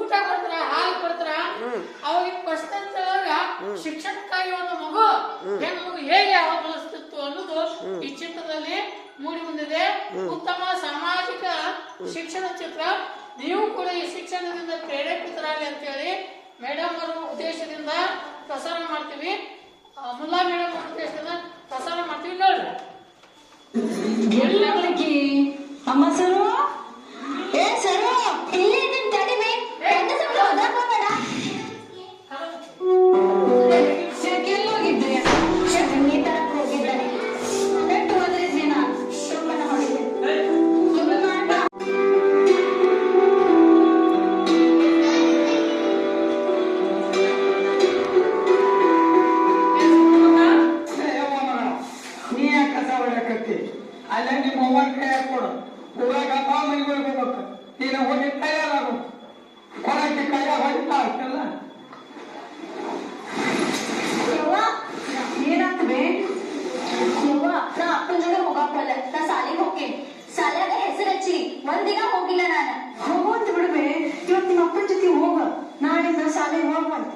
ಊಟ ಕೊಡ್ತಾರ ಹಾಲು ಕೊಡ್ತಾರ? ಅವಾಗ ಕಷ್ಟ ಶಿಕ್ಷಣಕ್ಕಾಗಿ ಒಂದು ಮಗು ಹೆಣ್ಣು ಮಗು ಹೇಗೆ ಯಾವ ಬಳಸ್ತಿತ್ತು ಅನ್ನೋದು ಈ ಚಿತ್ರದಲ್ಲಿ ಮೂಡಿ ಬಂದಿದೆ. ಉತ್ತಮ ಸಾಮಾಜಿಕ ಶಿಕ್ಷಣ ಚಿತ್ರ. ನೀವು ಕೂಡ ಈ ಶಿಕ್ಷಣದಿಂದ ಪ್ರೇರೇಪಿತರಾಗಲಿ ಅಂತ ಹೇಳಿ ಮೇಡಮ್ ಅವರ ಉದ್ದೇಶದಿಂದ ಪ್ರಸಾರ ಮಾಡ್ತೀವಿ. ಮುಲ್ಲಾ ಮೇಡಮ್ ಅವರ ಉದ್ದೇಶದಿಂದ ಪ್ರಸಾರ ಮಾಡ್ತೀವಿ ನೋಡ್ರಿ. ಎಲ್ಲ ಹುಡುಗಿ ಅಮ್ಮ ಸರು? ಏ ಸರು ಇಲ್ಲಿ ಅಲ್ಲೇ ನಿಮ್ಮ ಅವ್ವನ ಕೈ ಕೊಡು. ಊರಾಗ ಬಾ ಮನೆಗೆ ಹೋಗ್ಬೇಕು ನೀನು ಹೋಗಿ ತಯಾರಾಗು ಕೊಡಕ್ಕೆ ಕೈಯ ಹೊಡಿತಾ ಆಗ್ತಲ್ಲ ನಾ ನಾ ಸಾಲ್ಯಾಗ ಹೆಸರು ಹಚ್ಚಿ. ಒಂದಿನ ಹೋಗಿಲ್ಲ ನಾನು. ಹೋಗುವಂತ ಬಿಡ್ಬೆ ಇವತ್ತು ನಿಮ್ಮ ಅಪ್ಪನ ಜೊತೆ ಹೋಗ. ನಾಳಿಂದ ಶಾಲೆಗೆ ಹೋಗುವಂತ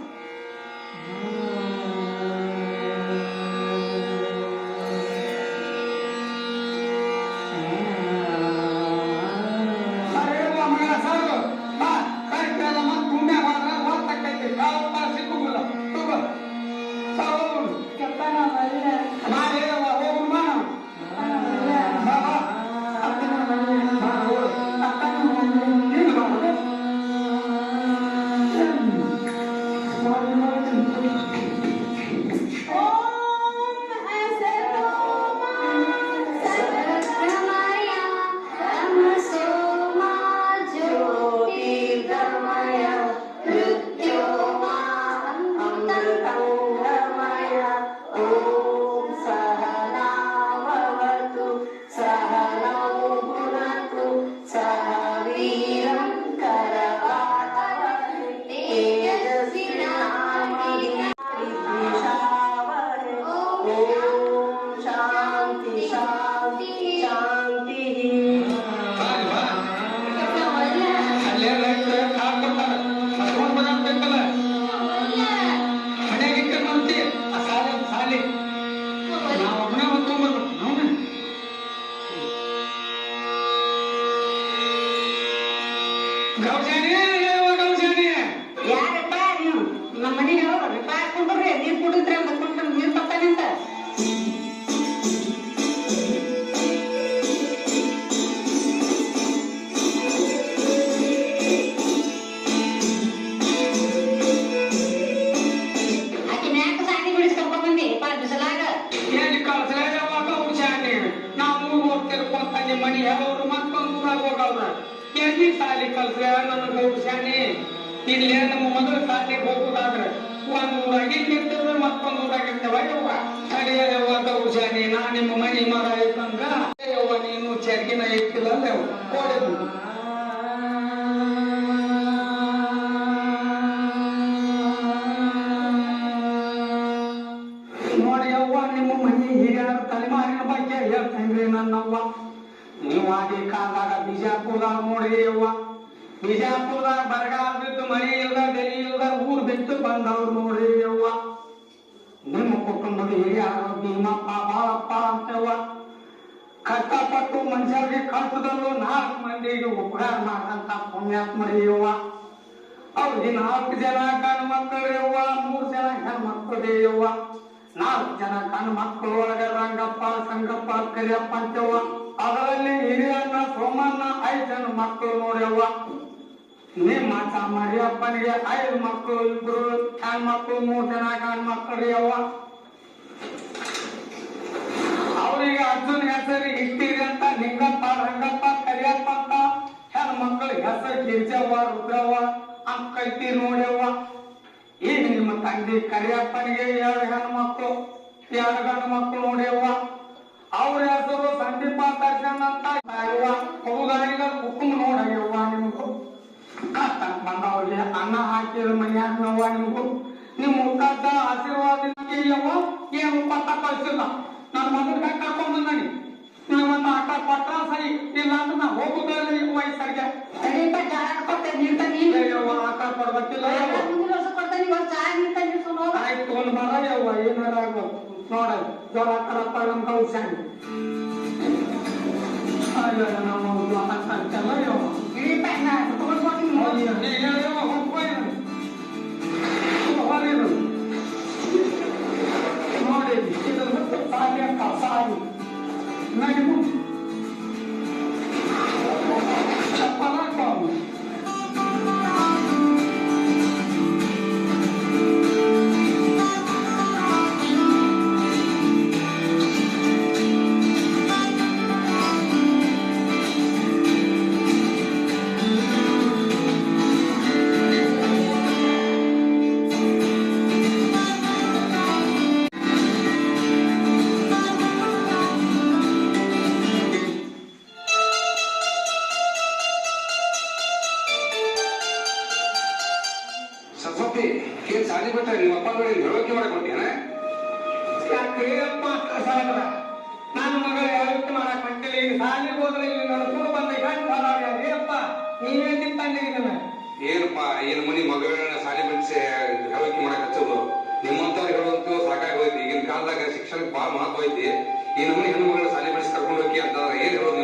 ನಮ್ಮ ಮನೆಗೆ ನೀರ್ ಕುಡಿದ್ರೆ ಬಗ್ಗೆ ಹೇಳ್ತೇನ್ರಿ ನನ್ನವ್ವ. ನೀವು ಆಗಿ ಕಾಲದಾಗ ಬಿಜಾಪುರದಾಗ ನೋಡ್ರಿ ಅವ್ವ ಬಿಜಾಪುರದಾಗ ಬರಗಾಲ ಬಿದ್ದು ಮಳೆ ಇಲ್ದ ಬೆಲೆ ಇಲ್ದ, ಊರ್ ಬಿಟ್ಟು ಬಂದವ್ರು ನೋಡ್ರಿ ಅವ್ವ ನಿಮ್ಮ ಕುಟುಂಬದ ಹಿರಿಯರು ಭೀಮಪ್ಪ ಬಾಳಪ್ಪ ಅಂತವ್ವ. ಕಷ್ಟಪಟ್ಟು ಮನುಷ್ಯರಿಗೆ ಕಷ್ಟದಲ್ಲೂ ನಾಲ್ಕು ಮಂದಿಗೆ ಉಪಕಾರ ಮಾಡಂತ ಪುಣ್ಯಾತ್ಮರಿ ಅವ್ವ ಅವ್ರಿಗೆ ನಾಲ್ಕು ಜನ ಗಂಡು ಮಕ್ಕಳು ಮೂರು ಜನ ಹೆಣ್ಮಕ್ಳು ಯವ್ವ. ನಾಲ್ಕು ಜನ ಕಣ್ಣು ಮಕ್ಕಳು ಒಳಗ ರಂಗಪ್ಪ, ಸಂಗಪ್ಪ, ಕರಿಯಪ್ಪ ಅಂತವ್ವ ಅದರಲ್ಲಿ ಹಿರಿಯಣ್ಣ ಸೋಮಣ್ಣ, ಐದು ಜನ ಮಕ್ಕಳು ನೋಡ್ಯವ್ವ. ನಿಮ್ಮ ಮರಿಯಪ್ಪನಿಗೆ ಐದು ಮಕ್ಕಳು, ಇಬ್ರು ಹೆಣ್ಮಕ್ಳು, ಮೂರು ಜನ ಗಂಡ್ ಮಕ್ಕಳು ಅವ್ವ. ಅವ್ರಿಗೆ ಅರ್ಜುನ್ ಹೆಸರು ಇಟ್ಟಿರಿ ಅಂತ ನಿಂಗಪ್ಪ, ರಂಗಪ್ಪ, ಕರಿಯಪ್ಪ ಅಂತ ಹೆಣ್ ಮಕ್ಕಳು ಹೆಸರು ಗಿರ್ಜವ್ವ, ರುದ್ರವ್ವ ಅಂತ ಕೈತಿ ನೋಡ್ಯವ್ವ. ಈಗ ನಿಮ್ಮ ತಂದೆ ಕರಿಯಪ್ಪನಿಗೆ ಎರಡು ಹೆಣ್ಣು ಮಕ್ಕಳು ಎರಡು ಗಂಡು ಮಕ್ಕಳು ನೋಡ್ಯವ್ವ? ಅವ್ರ ಹೆಸರು ಸಂದೀಪ ದರ್ಶನ್ ಅಂತ ಹೌದಾಗಿಲ್ಲ ಕುಟುಂಬ ನೋಡಯ್ಯವ್ವ ನಿಮ್ಗೂ. ಬಂದವ್ರಿಗೆ ಅನ್ನ ಹಾಕಿದ ಮನ್ಯಾಗ ನೋವ ನಿಮ್ಗೂ. ನಿಮ್ ಮುಖದ ಆಶೀರ್ವಾದ ಏನು ಪತ್ತ ಕಳ್ಸಿಲ್ಲ. ನನ್ನ ಮಗನ ಕರ್ಕೊಂಡ್ ಬಂದಾನಿ. ನೀವೊಂದು ಆಟ ಕೊಟ್ಟ ಸರಿ ಇಲ್ಲ ಅಂದ್ರೆ ನಾ ಹೋಗುದಿಲ್ಲ ಈ ವಯಸ್ಸರಿಗೆ ಸರಿಪ ಜಾಗ ಕೊಡ್ತೇನೆ ನೀರ್ ತಂದು ನೀರು ಅಯ್ಯವ್ವ ಆಟ ಕೊಡ್ಬೇಕಿಲ್ಲ ಯವ್ವ. ಮುಂದಿನ ವರ್ಷ ಕೊಡ್ತೇನೆ ಇವಾಗ ಚಾ ನೀರ್ ತಂದು ಇಟ್ಕೊಂಡು ಹೋಗ ಆಯ್ತು ಒಂದು ಮರ ಯವ್ವ ಏನಾರ ಆಗ್ಬೋದು ನೋಡ ಜ್ವರ ಕರಪ್ಪ ನಮ್ ಕೌಶಾನಿ ಅಯ್ಯೋ ನಮ್ಮ ಜ್ವರ ಕಂಚಲ್ಲ ಯವ್ವ ಇಳಿಪ ನಾ ತಗೊಂಡ್ಕೊಡ್ತೀನಿ ಅಯ್ಯೋ, ಈಗ ಯವ್ವ ಹೋಗ್ಬೋದು. ಹೊರಗಿರು. ನೋಡಿ ಇದು ಬಿಟ್ಟು ಸಾಲಿ ಅಕ್ಕ ಸಾಲಿ ಶಿಕ್ಷಣಕ್ಕೆ ಬಹಳ ಮಹತ್ವ ಐತಿ. ಈ ನಮ್ಮನೆ ಹೆಣ್ಣು ಮಗಳ ಸಾಲಿ ಬಿಡಿಸಿ ಕರ್ಕೊಂಡು ಹೋಗಿ ಏನ್ ಹೇಳೋದು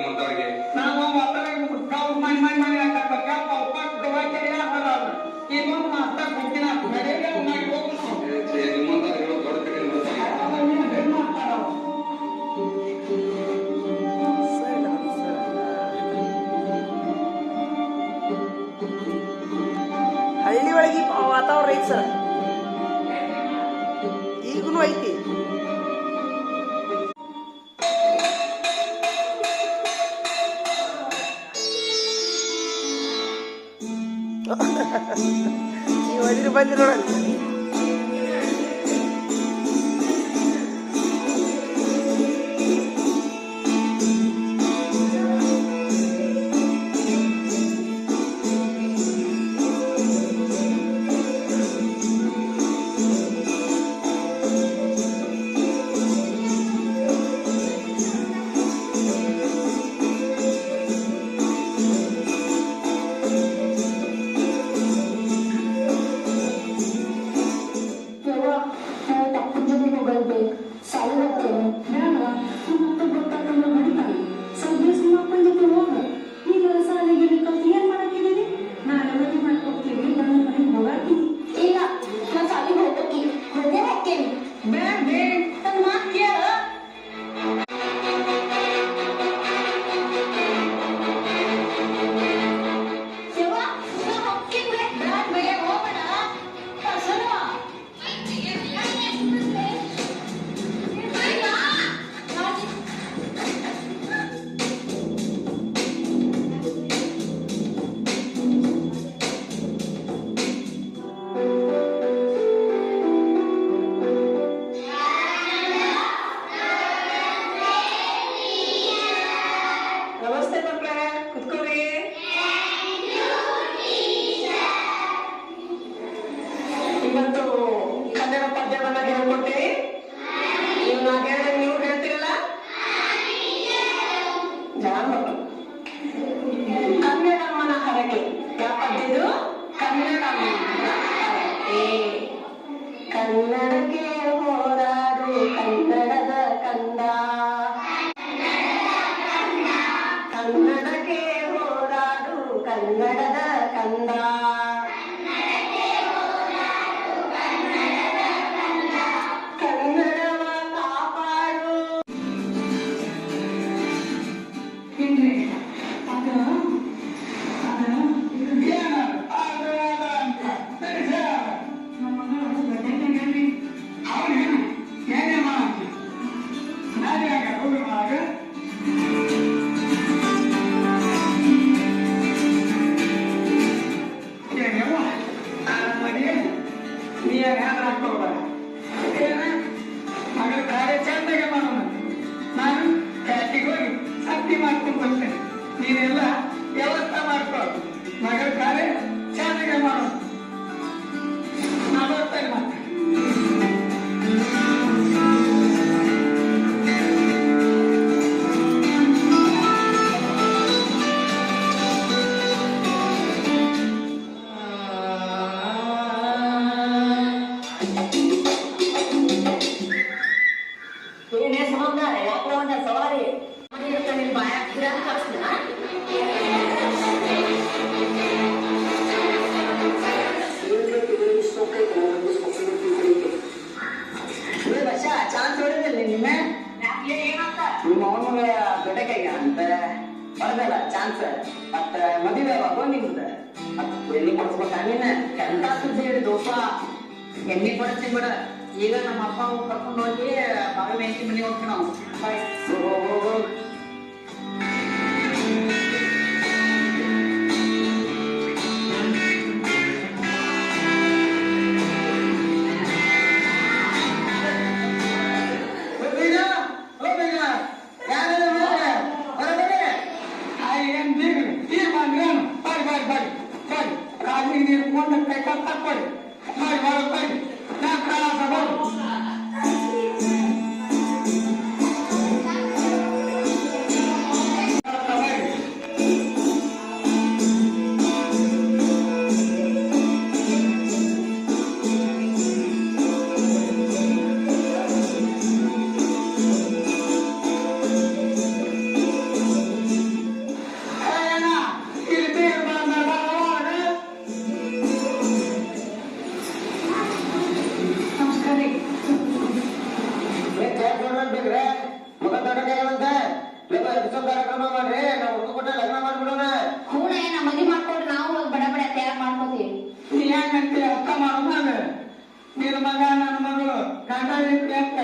ಮಗ, ನನ್ನ ಮಗಳು ಗಂಡ ಹೆಂಡತಿ ಅಂತ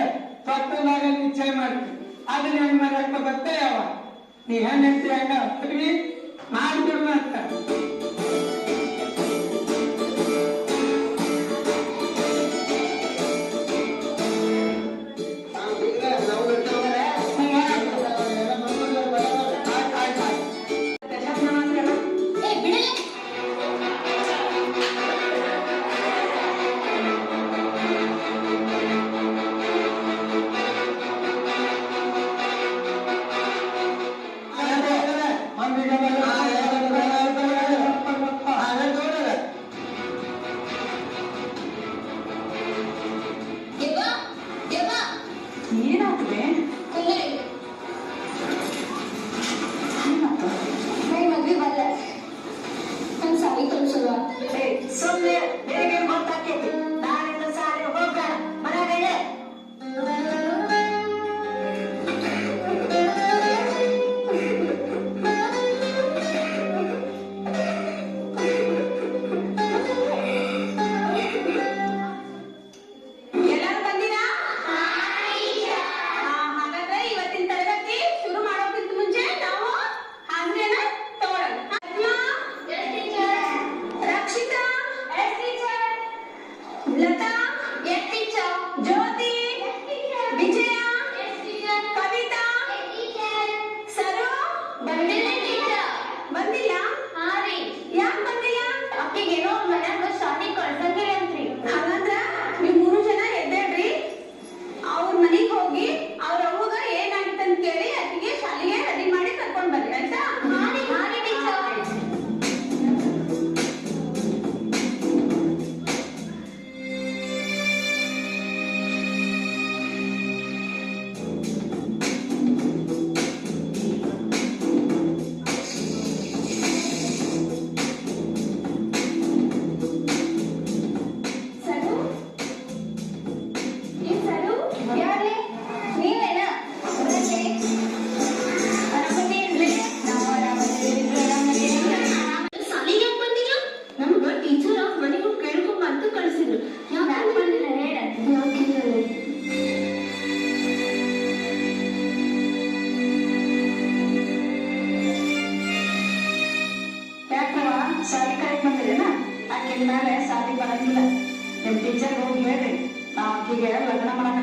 ಸತ್ತದಾಗ ನಿಶ್ಚಯ ಮಾಡ್ತಿ ಅದನ್ನ ಹೆಂಗ್ ಮಾಡಕ್ಕ ಬರ್ತೇ ಯಾವ ನೀ ಹೆಂಗ್ ಹೆಂಡತಿ ಹೆಂಗ ಮಾಡ್ಬಿಡ್ಮ ಅಂತ. तीन महीने शादी करने मिला जब टीचर लोग हुए थे तो आपकी गैर लगना मना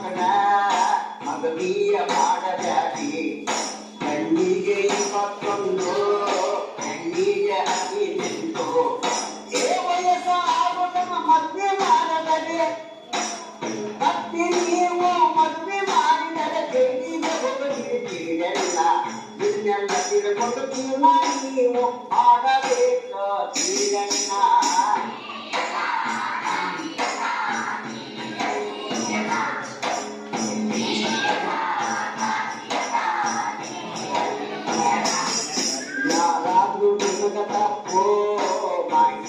வாங்கினா மகவிய பாட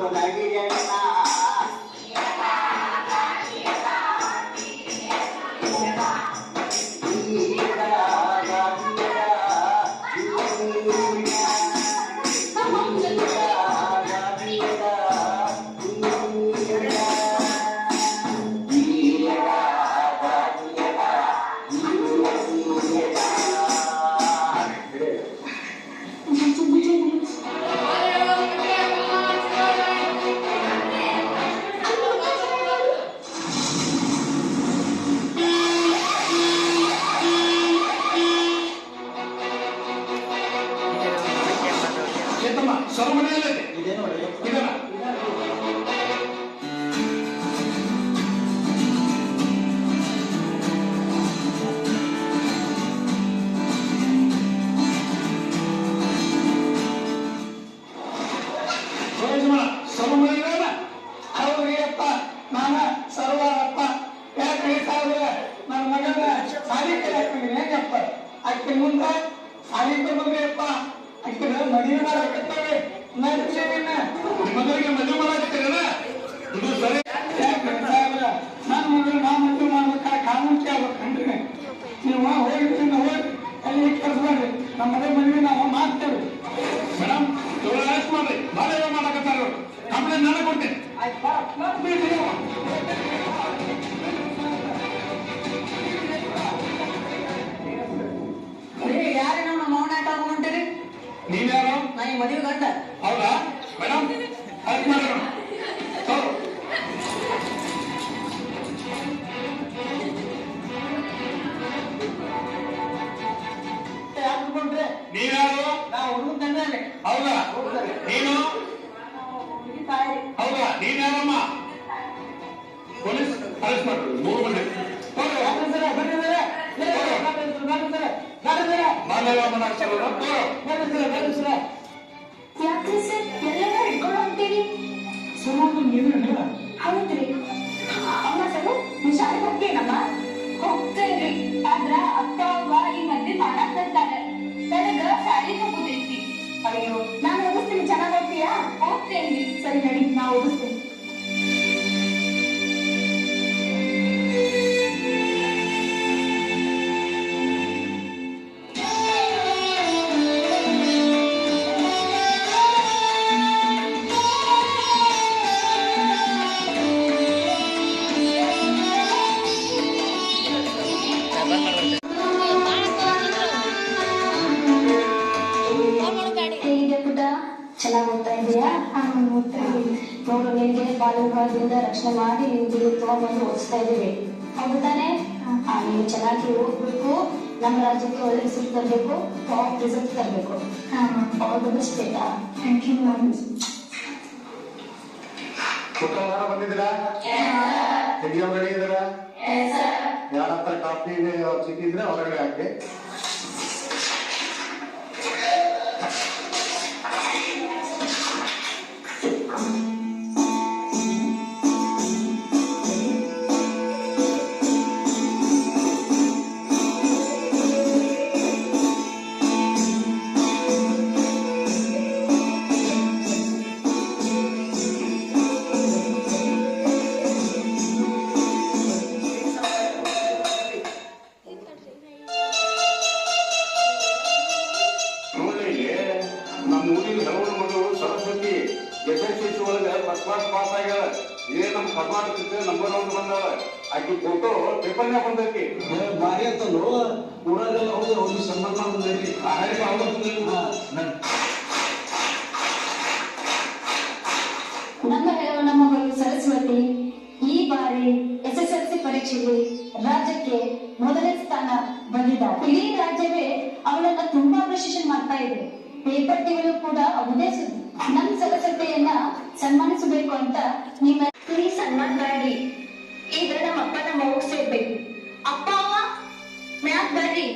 Mà lại. ಹೌದಾ? ನೀನು? ಹೌದಾ? ನೀನ್ ಯಾರಮ್ಮ? ಪೊಲೀಸ್ ಅರೆಸ್ಟ್ ಮಾಡ್ರಿ ಮೂರು ಮಂದಿ. ಮಾನವ ಮನಾಚಾರ ರಕ್ಷಣೆ ಮಾಡಿ ನಿನ್ಗೆ ತಗೊಂಡ್ಬಂದು ಓದಿಸ್ತಾ ಇದ್ದೀವಿ. ಹೌದು ತಾನೇ ನೀವು ಚೆನ್ನಾಗಿ ಓದ್ಬೇಕು ನಮ್ಮ ರಾಜ್ಯಕ್ಕೆ ಒಳ್ಳೆ ರಿಸಲ್ಟ್ ತರಬೇಕು ಟಾಪ್ ರಿಸಲ್ಟ್ ತರಬೇಕು. ಆಲ್ ದ ಬೆಸ್ಟ್ ಬೇಟಾ ಥ್ಯಾಂಕ್ ಯು ಮ್ಯಾಮ್ ಮಕ್ಕಳೆಲ್ಲ ಬಂದಿದ್ದೀರಾ? ಎಕ್ಸಾಮ್ ರೆಡಿ ಇದ್ದೀರಾ? ಯಾರ ಹತ್ರ ಕಾಫಿ ಸಿಕ್ಕಿದ್ರೆ ಹೊರಗಡೆ ಹಾಕಿ. ನಿಮ್ಮ ಪ್ಲೀಸ್ ಸನ್ಮಾನ ಮಾಡಿ ಈಗ ನಮ್ಮ ಅಪ್ಪ ನಮ್ಮ ಅವ್ವ ಸೇರ್ಬೇಕು. ಅಪ್ಪ ಅವ್ವ ಮ್ಯಾಕ್ ಬರ್ರಿ.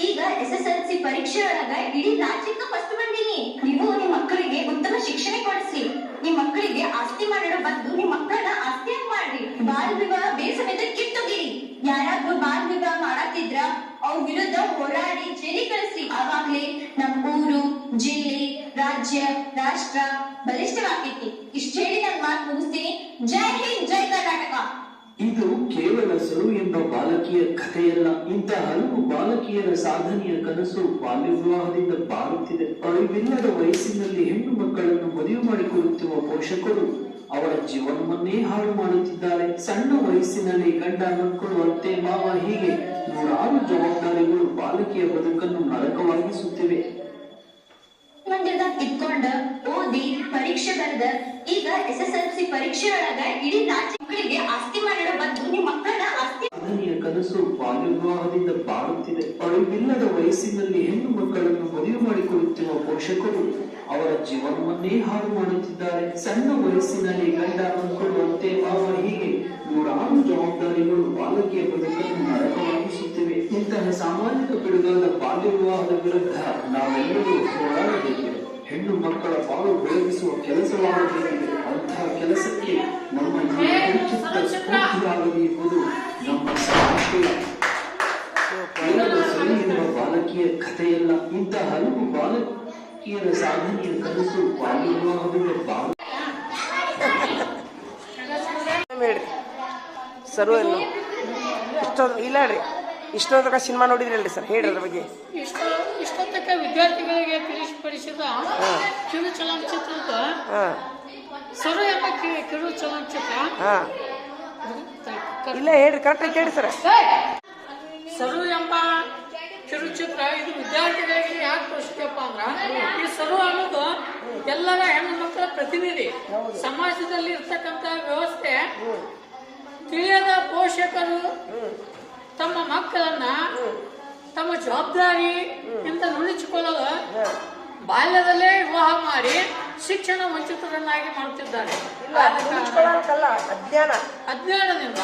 ಈಗ ಎಸ್ ಎಸ್ ಎಲ್ ಸಿ ಪರೀಕ್ಷೆ ಒಳಗ ಇಡೀ ರಾಜ್ಯಕ್ಕ ಫಸ್ಟ್ ಬಂದೀನಿ. ನೀವು ನಿಮ್ ಮಕ್ಕಳಿಗೆ ಉತ್ತಮ ಶಿಕ್ಷಣ ಕೊಡಿಸಿ. ನಿಮ್ ಮಕ್ಕಳಿಗೆ ಆಸ್ತಿ ಮಾಡೋ ಬದಲು ನಿಮ್ ಮಕ್ಕಳನ್ನ ಆಸ್ತಿಯಾಗಿ ಮಾಡ್ರಿ. ಬಾಲ್ ವಿವಾಹ ಬೇಸಮೇತ ಕಿತ್ತೋಗಿರಿ. ಯಾರಾದ್ರೂ ಬಾಲ್ ವಿವಾಹ ಮಾಡಾತಿದ್ರ ಅವ್ರ ವಿರುದ್ಧ ಹೋರಾಡಿ ಜೈಲಿ ಕಳಿಸ್ರಿ. ಆವಾಗ್ಲೇ ನಮ್ ಊರು ಜಿಲ್ಲೆ, ರಾಜ್ಯ, ರಾಷ್ಟ್ರ ಬಲಿಷ್ಠವಾಗ್ತೈತಿ ಇಷ್ಟ ಹೇಳಿ ನನ್ ಮಾತು ಮುಗಿಸ್ತೀನಿ. ಜೈ ಹಿಂದ್, ಜೈ ಕರ್ನಾಟಕ. ಇದು ಕೇವಲ ಸರು ಎಂಬ ಬಾಲಕಿಯ ಕಥೆಯಲ್ಲ. ಇಂತಹ ಹಲವು ಬಾಲಕಿಯರ ಸಾಧನೆಯ ಕನಸು ಬಾಲ್ಯ ವಿವಾಹದಿಂದ ಬಾರುತ್ತಿದೆ. ಅರಿವಿಲ್ಲದ ವಯಸ್ಸಿನಲ್ಲಿ ಹೆಣ್ಣು ಮಕ್ಕಳನ್ನು ಮದುವೆ ಮಾಡಿಕೊಳ್ಳುತ್ತಿರುವ ಪೋಷಕರು ಅವರ ಜೀವನವನ್ನೇ ಹಾಳು ಮಾಡುತ್ತಿದ್ದಾರೆ. ಸಣ್ಣ ವಯಸ್ಸಿನಲ್ಲಿ ಗಂಡ, ಮಕ್ಕಳು, ಅತ್ತೆ, ಮಾವ ಹೀಗೆ ನೂರಾರು ಜವಾಬ್ದಾರಿಗಳು ಬಾಲಕಿಯ ಬದುಕನ್ನು ನರಕವಾಗಿಸುತ್ತಿವೆ. ಮಂದಿರದಾಗ ತಿಕ್ಕೊಂಡ ಓದಿ ಪರೀಕ್ಷೆ ಬರೆದ ಈಗ ಎಸ್ ಎಸ್ ಎಲ್ ಸಿ ಪರೀಕ್ಷೆ ಒಳಗ ಇಡೀ ಮಕ್ಕಳಿಗೆ ಆಸ್ತಿ ಬದಲು ನಿಮ್ಮ ಮಕ್ಕಳ ಆಸ್ತಿ ಕನಸು ಬಾಲ್ಯವಿವಾಹದಿಂದ ಬಾಳುತ್ತಿದೆ. ಅರಿವಿಲ್ಲದ ವಯಸ್ಸಿನಲ್ಲಿ ಹೆಣ್ಣು ಮಕ್ಕಳನ್ನು ಮದುವೆ ಮಾಡಿಕೊಳ್ಳುತ್ತಿರುವ ಪೋಷಕರು ಅವರ ಜೀವನವನ್ನೇ ಹಾಳು ಮಾಡುತ್ತಿದ್ದಾರೆ. ಸಣ್ಣ ವಯಸ್ಸಿನಲ್ಲಿ ಗಂಡ ಮಕ್ಕಳು ಅವರು ಹೀಗೆ ನೂರಾರು ಜವಾಬ್ದಾರಿಗಳು ಬಾಲಕಿಯ ಬದುಕನ್ನು ನರಕವಾಗಿಸುತ್ತಿವೆ. ಇಂತಹ ಸಾಮಾಜಿಕ ಪಿಡುಗಾದ ಬಾಲ್ಯ ವಿವಾಹದ ವಿರುದ್ಧ ನಾವೆಲ್ಲರೂ ಹೋರಾಡಬೇಕಿದೆ. ಹೆಣ್ಣು ಮಕ್ಕಳ ಬಾಳು ಬೆಳಗಿಸುವ ಕೆಲಸವಾಗಬೇಕಿದೆ ಅಂತಹ ಕೆಲಸಕ್ಕೆ ನಮ್ಮ ಸ್ಫೂರ್ತಿಯಾಗಲಿ ಎಂಬುದು ನಮ್ಮ ಎನ್ನುವ ಬಾಲಕಿಯ ಕಥೆಯಲ್ಲ ಇಂತಹ ಹಲವು ಬಾಲಕಿಯರ ಸಾಧನೆಯ ಕನಸು ಬಾಲ್ಯವಾಗುವ ಬಾಲ ಸರ್ವ ಇಲ್ಲ ರೀ ಇಷ್ಟೊಂದು ಸಿನಿಮಾ ನೋಡಿದ್ರಲ್ರಿ ಸರ್? ಹೇಳಿ ಅದ್ರ ಬಗ್ಗೆ. ಇಷ್ಟು ಇಷ್ಟೊತ್ತಕ್ಕ ವಿದ್ಯಾರ್ಥಿಗಳಿಗೆ ತಿಳಿಸಿಪಡಿಸಿದ ಕಿರು ಚಲನಚಿತ್ರದ ಹಾಂ. ಸರು ಎಂಬ ಕಿ- ಕಿರು ಚಲನಚಿತ್ರ. ಹಾಂ. ಇಲ್ಲ ಹೇಳ್ರಿ ಕರೆಕ್ಟಾಗಿ ಕೇಳಿ ಸರ್. ಸರು ಎಂಬ ಕಿರುಚಿತ್ರ ಇದು ವಿದ್ಯಾರ್ಥಿಗಳಿಗೆ ಯಾಕೆ ಪ್ರಶ್ನೆಪ್ಪ ಅಂದ್ರ ಈ ಸರು ಅನ್ನೋದು ಎಲ್ಲರ ಹೆಣ್ಣು ಮಕ್ಕಳ ಪ್ರತಿನಿಧಿ. ಸಮಾಜದಲ್ಲಿ ಇರ್ತಕ್ಕಂಥ ವ್ಯವಸ್ಥೆ ತಿಳಿಯದ ಪೋಷಕರು ತಮ್ಮ ಮಕ್ಕಳನ್ನ ತಮ್ಮ ಜವಾಬ್ದಾರಿ ಅಂತ ನುಣಿಚಿಕೊಳ್ಳಲು ಬಾಲ್ಯದಲ್ಲೇ ವಿವಾಹ ಮಾಡಿ ಶಿಕ್ಷಣ ವಂಚಿತರನ್ನಾಗಿ ಮಾಡುತ್ತಿದ್ದಾರೆ. ಅಜ್ಞಾನ. ಅಜ್ಞಾನದಿಂದ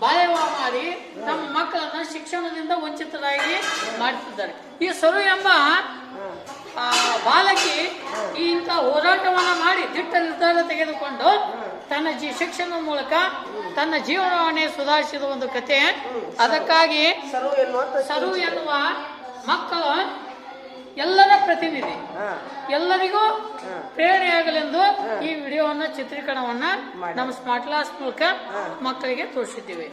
ಬಾಲ್ಯವಿವಾಹ ಮಾಡಿ ತಮ್ಮ ಮಕ್ಕಳನ್ನ ಶಿಕ್ಷಣದಿಂದ ವಂಚಿತರಾಗಿ ಮಾಡ್ತಿದ್ದಾರೆ. ಈ ಸರು ಎಂಬ ಬಾಲಕಿ ಈ ಇಂಥ ಹೋರಾಟವನ್ನ ಮಾಡಿ ದಿಟ್ಟ ನಿರ್ಧಾರ ತೆಗೆದುಕೊಂಡು ತನ್ನ ಜಿ ಶಿಕ್ಷಣದ ಮೂಲಕ ತನ್ನ ಜೀವನವನ್ನೇ ಸುಧಾರಿಸಿದ ಒಂದು ಕತೆ. ಅದಕ್ಕಾಗಿ ಸರು ಎನ್ನುವಂತ ಸರು ಎನ್ನುವ ಮಕ್ಕಳು ಎಲ್ಲರ ಪ್ರತಿನಿಧಿ. ಎಲ್ಲರಿಗೂ ಪ್ರೇರಣೆಯಾಗಲೆಂದು ಈ ವಿಡಿಯೋವನ್ನ ಚಿತ್ರೀಕರಣವನ್ನ ನಮ್ಮ ಸ್ಮಾರ್ಟ್ ಕ್ಲಾಸ್ ಮೂಲಕ ಮಕ್ಕಳಿಗೆ ತೋರಿಸಿದ್ದೀವಿ.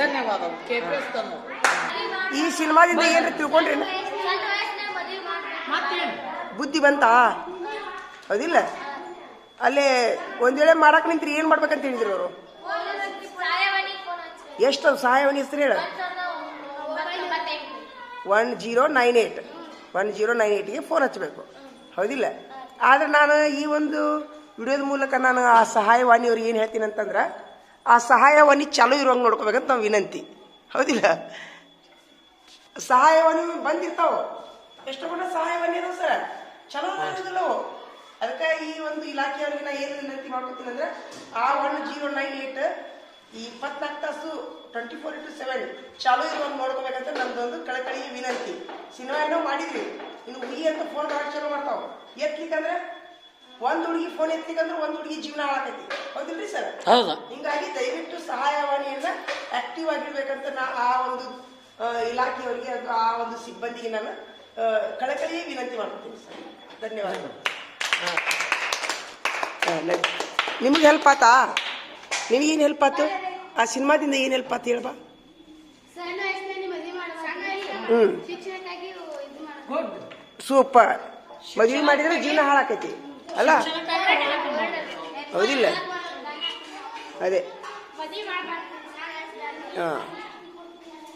ಧನ್ಯವಾದಗಳು. ಕೆ ಪಿ ಎಸ್ ಈ ಸಿನಿಮಾದಿಂದ ಏನು ತಿಳ್ಕೊಂಡ್ರಿ? ಮತ್ತೇನು? ಬುದ್ಧಿ ಬಂತಾ? ಹೌದಿಲ್ಲ? ಅಲ್ಲೇ ಒಂದ್ ವೇಳೆ ಮಾಡಕ್ ನಿಂತ್ರಿ ಏನ್ ಮಾಡ್ಬೇಕಂತ ಹೇಳಿದ್ರು ಅವರು? ಎಷ್ಟು ಸಹಾಯವಾಣಿ ಹೆಸರು ಹೇಳ. One zero nine eight. One zero nine ಏಟ್ಗೆ phone ಹಚ್ಚಬೇಕು ಹೌದಿಲ್ಲ? ಆದ್ರೆ ನಾನು ಈ ಒಂದು ವಿಡಿಯೋದ ಮೂಲಕ ನಾನು ಆ ಸಹಾಯವಾಣಿ ಸಹಾಯವಾಣಿಯವ್ರಿಗೆ ಏನು ಹೇಳ್ತೀನಿ ಅಂತಂದ್ರೆ, ಆ ಸಹಾಯವಾಣಿ ಚಾಲೂ ಇರುವಂಗೆ ನೋಡ್ಕೋಬೇಕಂತ ನಾವು ವಿನಂತಿ. ಹೌದಿಲ್ಲ? ಸಹಾಯವಾಣಿ ಬಂದಿರ್ತಾವ. ಎಷ್ಟು ಕೂಡ ಸಹಾಯವಾಣಿ ಸರ್. ಚಲೋ ಅದಕ್ಕೆ ಈ ಒಂದು ಇಲಾಖೆಯವ್ರಿಗೆ ನಾ ಏನು ವಿನಂತಿ ಮಾಡ್ಕೊತೀನಿ ಅಂದ್ರೆ ಆ ಒನ್ ಜೀರೋ ನೈನ್ ಏಟ್ ಈ ಇಪ್ಪತ್ನಾಲ್ಕು ತಾಸು ಟ್ವೆಂಟಿ ಫೋರ್ ಇಂಟು ಸೆವೆನ್ ಚಾಲೂ ಇರುವಂಗೆ ನೋಡ್ಕೋಬೇಕಂತ ನಮ್ದೊಂದು ಕಳಕಳಿ ವಿನಂತಿ. ಸಿನಿಮಾ ಏನೋ ಮಾಡಿದ್ವಿ. ಇನ್ನು ಹುಲಿ ಅಂತ ಫೋನ್ ಮಾಡಕ್ ಚಾಲೂ ಮಾಡ್ತಾವ. ಎತ್ಲಿಕ್ಕಂದ್ರೆ ಒಂದ್ ಹುಡುಗಿ ಫೋನ್ ಎತ್ಲಿಕ್ಕಂದ್ರೆ ಒಂದ್ ಹುಡುಗಿ ಜೀವನ ಹಾಳಾಕೈತಿ. ಹೌದಿಲ್ರಿ ಸರ್ ಹೌದಾ. ಹಿಂಗಾಗಿ ದಯವಿಟ್ಟು ಸಹಾಯವಾಣಿಯನ್ನ ಆಕ್ಟಿವ್ ಆಗಿರ್ಬೇಕಂತ ನಾ ಆ ಒಂದು ಇಲಾಖೆಯವರಿಗೆ ಆ ಒಂದು ಸಿಬ್ಬಂದಿಗೆ ನಾನು ಕಳಕಳಿ ಕಳಕಳಿಯೇ ವಿನಂತಿ ಮಾಡ್ತೀನಿ ಸರ್ ಧನ್ಯವಾದಗಳು. ನಿಮಗೆ ಹೆಲ್ಪ್ ಆತಾ? ನಿನಗೇನು ಹೆಲ್ಪ್ ಆತು? ಆ ಸಿನಿಮಾದಿಂದ ಏನು ಹೆಲ್ಪ್ ಆತು ಹೇಳ್ಬಾ? ಮಾಡ್ಬೇಕು ಸೂಪರ್. ಮದುವೆ ಮಾಡಿದ್ರೆ ಜೀವನ ಹಾಳಾಕೈತಿ. ಅಲ್ಲ? ಹೌದಿಲ್ಲ. ಅದೇ ಹಾಂ.